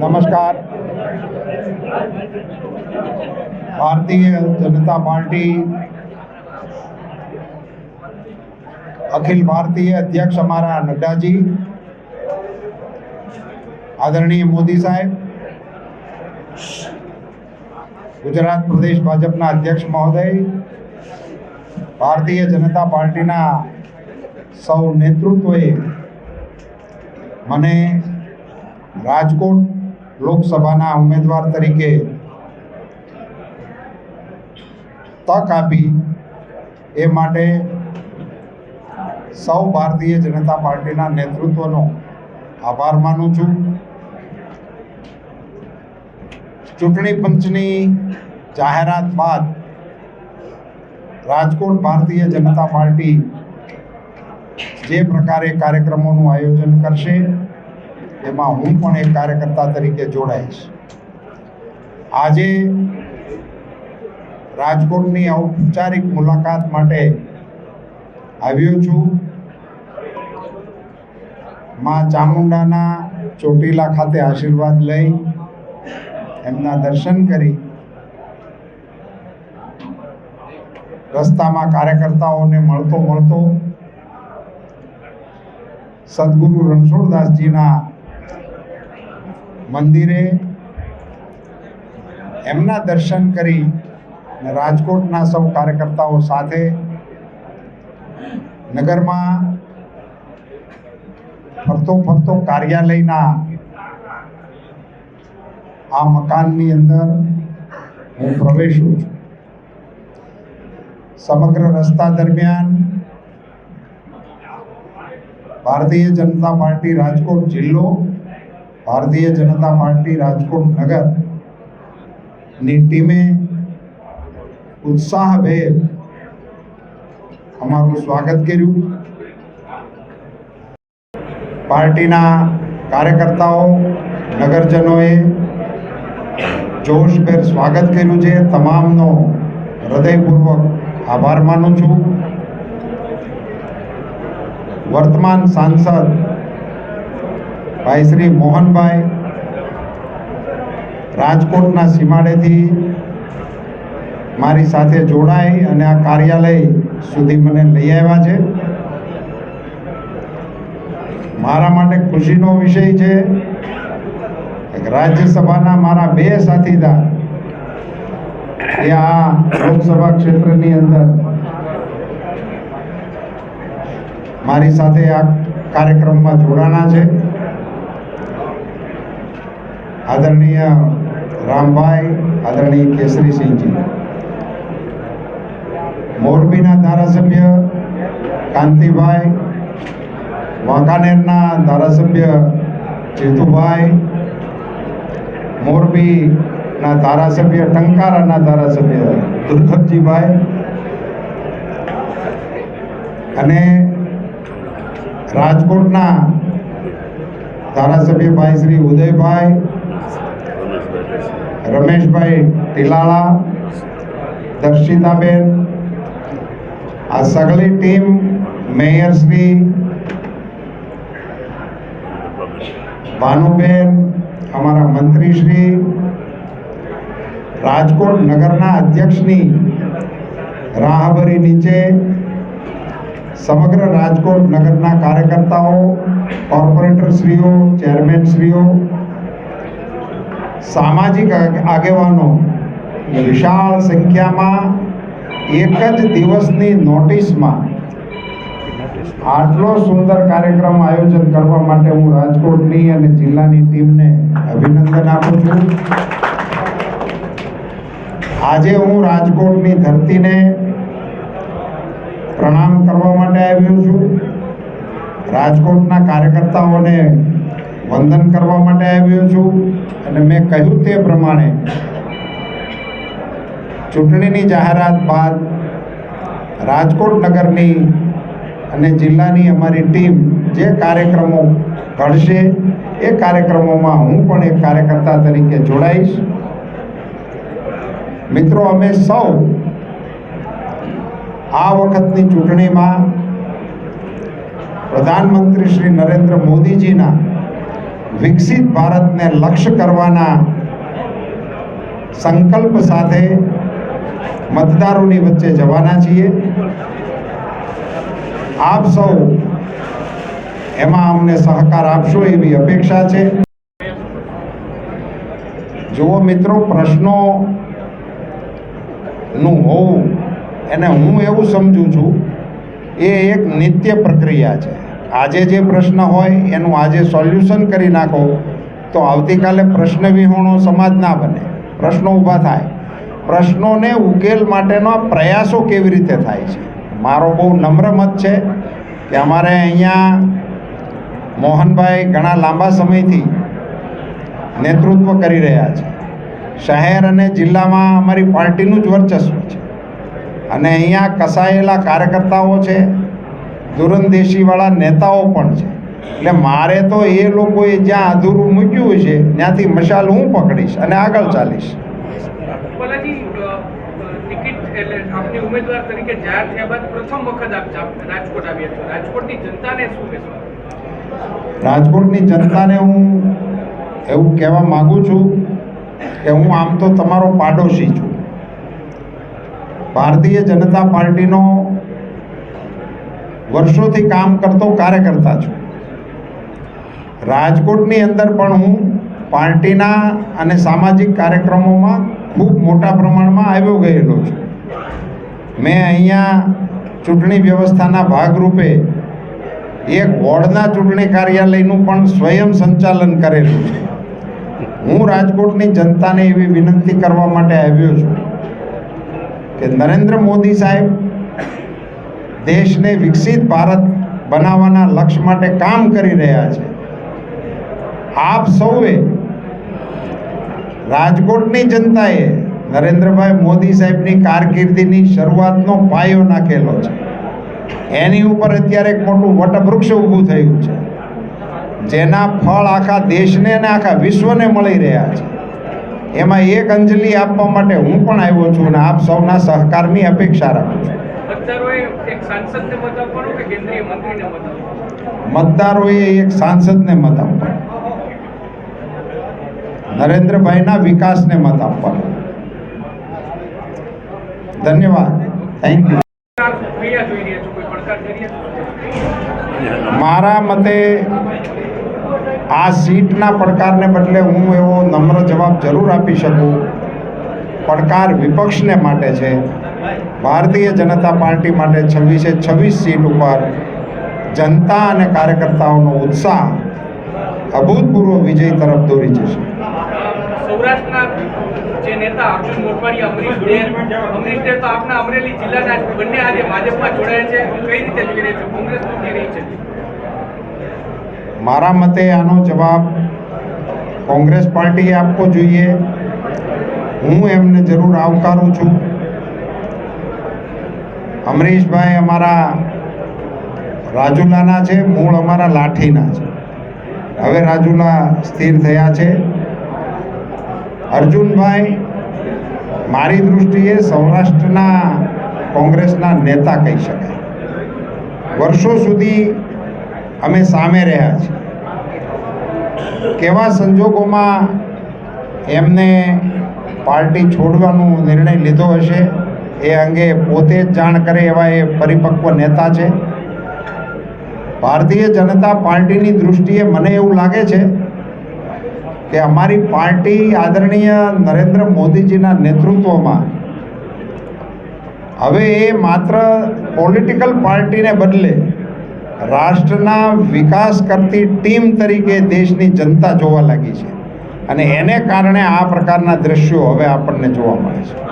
નમસ્કાર ભારતીય જનતા પાર્ટી અખિલ ભારતીય અધ્યક્ષ અમારા નડ્ડાજી આદરણીય મોદી સાહેબ ગુજરાત પ્રદેશ ભાજપના અધ્યક્ષ મહોદય ભારતીય જનતા પાર્ટીના સૌ નેતૃત્વએ મને રાજકોટ લોકસભાના ઉમેદવાર તરીકે તક આપી એ માટે સૌ ભારતીય જનતા પાર્ટીના નેતૃત્વનો આભાર માનું છું. ચૂંટણી પંચની જાહેરાત બાદ રાજકોટ ભારતીય જનતા પાર્ટી જે પ્રકારે કાર્યક્રમોનું આયોજન કરશે એમાં હું પણ એક કાર્યકર્તા તરીકે જોડાઈશ. આજે રાજકોટની ઔપચારિક મુલાકાત માટે આવ્યો છું. માં ચામુંડાના ચોટીલા ખાતે આશીર્વાદ લઈ એમના દર્શન કરી રસ્તામાં કાર્યકર્તાઓને મળતો મળતો સદગુરુ રણછોડદાસજીના મંદિરે એમના દર્શન કરી રાજકોટના સૌ કાર્યકર્તાઓ સાથે નગરમાં ફરતો ફરતો કાર્યાલયના આ મકાનની અંદર હું પ્રવેશું છું. સમગ્ર રસ્તા દરમિયાન ભારતીય જનતા પાર્ટી રાજકોટ જિલ્લો ભારતીય જનતા પાર્ટી રાજકોટ નગરની ટીમે ઉત્સાહભેર અમારું સ્વાગત કર્યું. પાર્ટીના કાર્યકર્તાઓ, નગરજનોએ જોશભેર સ્વાગત કર્યું છે. તમામનો હૃદયપૂર્વક આભાર માનું છું. વર્તમાન સાંસદ ભાઈ શ્રી મોહનભાઈ રાજકોટના સીમાડેથી મારી સાથે જોડાઈ અને આ કાર્યાલય સુધી મને લઈ આવ્યા છે. મારા માટે ખુશીનો વિષય છે રાજ્યસભાના મારા બે સાથીદાર એ આ લોકસભા ક્ષેત્રની અંદર મારી સાથે આ કાર્યક્રમમાં જોડાણા છે. આદરણીય રામભાઈ આદરણીય કેસરીસિંહજી મોરબીના ધારાસભ્ય કાંતિભાઈ વાંકાનેરના ધારાસભ્ય જેતુભાઈ મોરબીના ધારાસભ્ય ટંકારાના ધારાસભ્ય દુર્લભજીભાઈ અને રાજકોટના ધારાસભ્ય ભાઈ શ્રી ઉદયભાઈ રમેશભાઈ ટીલાળા દર્શિતાબેન આ સગળી ટીમ મેયર શ્રી ભાનુબેન અમારા મંત્રી શ્રી રાજકોટ નગરના અધ્યક્ષની રાહબરી નીચે સમગ્ર રાજકોટ નગરના કાર્યકર્તાઓ કોર્પોરેટરશ્રીઓ ચેરમેનશ્રીઓ સામાજિક આગેવાનો વિશાળ સંખ્યામાં એક જ દિવસની નોટિસમાં આટલો સુંદર કાર્યક્રમ આયોજન કરવા માટે હું રાજકોટની અને જિલ્લાની ટીમને અભિનંદન આપું છું. આજે હું રાજકોટની ધરતીને પ્રણામ કરવા માટે આવ્યો છું. રાજકોટના કાર્યકર્તાઓને વંદન કરવા માટે આવ્યો છું અને મેં કહ્યું તે પ્રમાણે ચૂંટણીની જાહેરાત બાદ રાજકોટ નગરની અને જિલ્લાની અમારી ટીમ જે કાર્યક્રમો ઘડશે, એ કાર્યક્રમોમાં હું પણ એક કાર્યકર્તા તરીકે જોડાઈશ. મિત્રો, અમે સૌ આ વખતની ચૂંટણીમાં પ્રધાનમંત્રી શ્રી નરેન્દ્ર મોદીજીના વિકસિત ભારતને લક્ષ્ય કરવાના સંકલ્પ સાથે મતદારોની વચ્ચે જવાના છીએ. આપ સૌ એમાં અમને સહકાર આપશો એવી અપેક્ષા છે. જુઓ મિત્રો પ્રશ્નો નું હોવું, એને હું એવું સમજું છું, એ એક નિત્ય પ્રક્રિયા છે. આજે જે પ્રશ્ન હોય એનું આજે સોલ્યુશન કરી નાખો, તો આવતીકાલે પ્રશ્ન વિહોણો સમાજ ના બને. પ્રશ્નો ઊભા થાય. પ્રશ્નોને ઉકેલ માટેનો પ્રયાસો કેવી રીતે થાય છે? મારો બહુ નમ્ર મત છે કે અમારે અહીંયા મોહનભાઈ ઘણા લાંબા સમયથી નેતૃત્વ કરી રહ્યા છે. શહેર અને જિલ્લામાં અમારી પાર્ટીનું જ વર્ચસ્વ છે. અને અહીંયા કસાયેલા કાર્યકર્તાઓ છે દૂરંદેશીવાળા નેતાઓ પણ છે. એટલે મારે તો એ લોકોએ જ્યાં અધૂરું મૂક્યું છે ત્યાંથી મશાલ હું પકડીશ અને આગળ ચાલીશ. રાજકોટની જનતાને હું એવું કહેવા માગું છું કે હું આમ તો તમારો પાડોશી છું. ભારતીય જનતા પાર્ટીનો વર્ષોથી કામ કરતો કાર્યકર્તા છું. રાજકોટની અંદર પણ હું પાર્ટીના અને સામાજિક કાર્યક્રમોમાં ખૂબ મોટા પ્રમાણમાં આવ્યો ગયેલો છું. મેં અહીંયા ચૂંટણી વ્યવસ્થાના ભાગરૂપે એક વોર્ડના ચૂંટણી કાર્યાલયનું પણ સ્વયં સંચાલન કરેલું છે. હું રાજકોટની જનતાને એવી વિનંતી કરવા માટે આવ્યો છું કે નરેન્દ્ર મોદી સાહેબ દેશને વિકસિત ભારત બનાવવાના લક્ષ્ય માટે કામ કરી રહ્યા છે. આપ સૌએ રાજકોટની જનતાએ નરેન્દ્રભાઈ મોદી સાહેબની કારકિર્દીની શરૂઆતનો પાયો નાખેલો છે. એની ઉપર અત્યારે એક મોટું વટવૃક્ષ ઊભું થયું છે. જેના ફળ આખા દેશને અને આખા વિશ્વને મળી રહ્યા છે. એમાં એક અંજલિ આપવા માટે હું પણ આવ્યો છું અને આપ સૌના સહકારની અપેક્ષા રાખું છું. મતદારોએ એક સાંસદને મત આપવાનો કે કેન્દ્રીય મંત્રીને મત આપવાનો? મતદારોએ એક સાંસદને મત આપવાનો. નરેન્દ્રભાઈના વિકાસને મત આપવાનો. ધન્યવાદ. થેન્ક યુ મારા મતે આ સીટના પડકારને બદલે હું એવો નમ્ર જવાબ જરૂર આપી શકું. પડકાર વિપક્ષને માટે છે. ભારતીય જનતા પાર્ટી માટે છવ્વીસે છવ્વીસ સીટ ઉપર જનતા અને કાર્યકર્તાઓનો ઉત્સાહ અભૂતપૂર્વ વિજય તરફ દોરી જશે. સૌરાષ્ટ્રના જે નેતા અર્જુન મોટવાડિયા અમરીશ ડેર અમરીશ ડેર તો આપના અમરેલી જિલ્લાના બંને આજે ભાજપમાં જોડાયા છે. કઈ રીતે જોઈ રહ્યા છો? કોંગ્રેસ શું રહી છે? મારા મતે આનો જવાબ કોંગ્રેસ પાર્ટીએ આપવો જોઈએ. હું એમને જરૂર આવકારું છું. અમરીશભાઈ અમારા રાજુલાના છે, મૂળ અમારા લાઠીના છે. હવે રાજુલા સ્થિર થયા છે. અર્જુનભાઈ, મારી દૃષ્ટિએ સૌરાષ્ટ્રના કોંગ્રેસના નેતા કહી શકાય. વર્ષો સુધી અમે સામે રહ્યા છીએ. કેવા સંજોગોમાં એમને પાર્ટી છોડવાનો નિર્ણય લીધો હશે? એ અંગે પોતે જ જાણ કરે એવા એ પરિપક્વ નેતા છે. ભારતીય જનતા પાર્ટીની દૃષ્ટિએ મને એવું લાગે છે કે અમારી પાર્ટી આદરણીય નરેન્દ્ર મોદીજીના નેતૃત્વમાં હવે એ માત્ર પોલિટિકલ પાર્ટીને બદલે રાષ્ટ્રના વિકાસ કરતી ટીમ તરીકે દેશની જનતા જોવા લાગી છે. અને એને કારણે આ પ્રકારના દ્રશ્યો હવે આપણને જોવા મળે છે.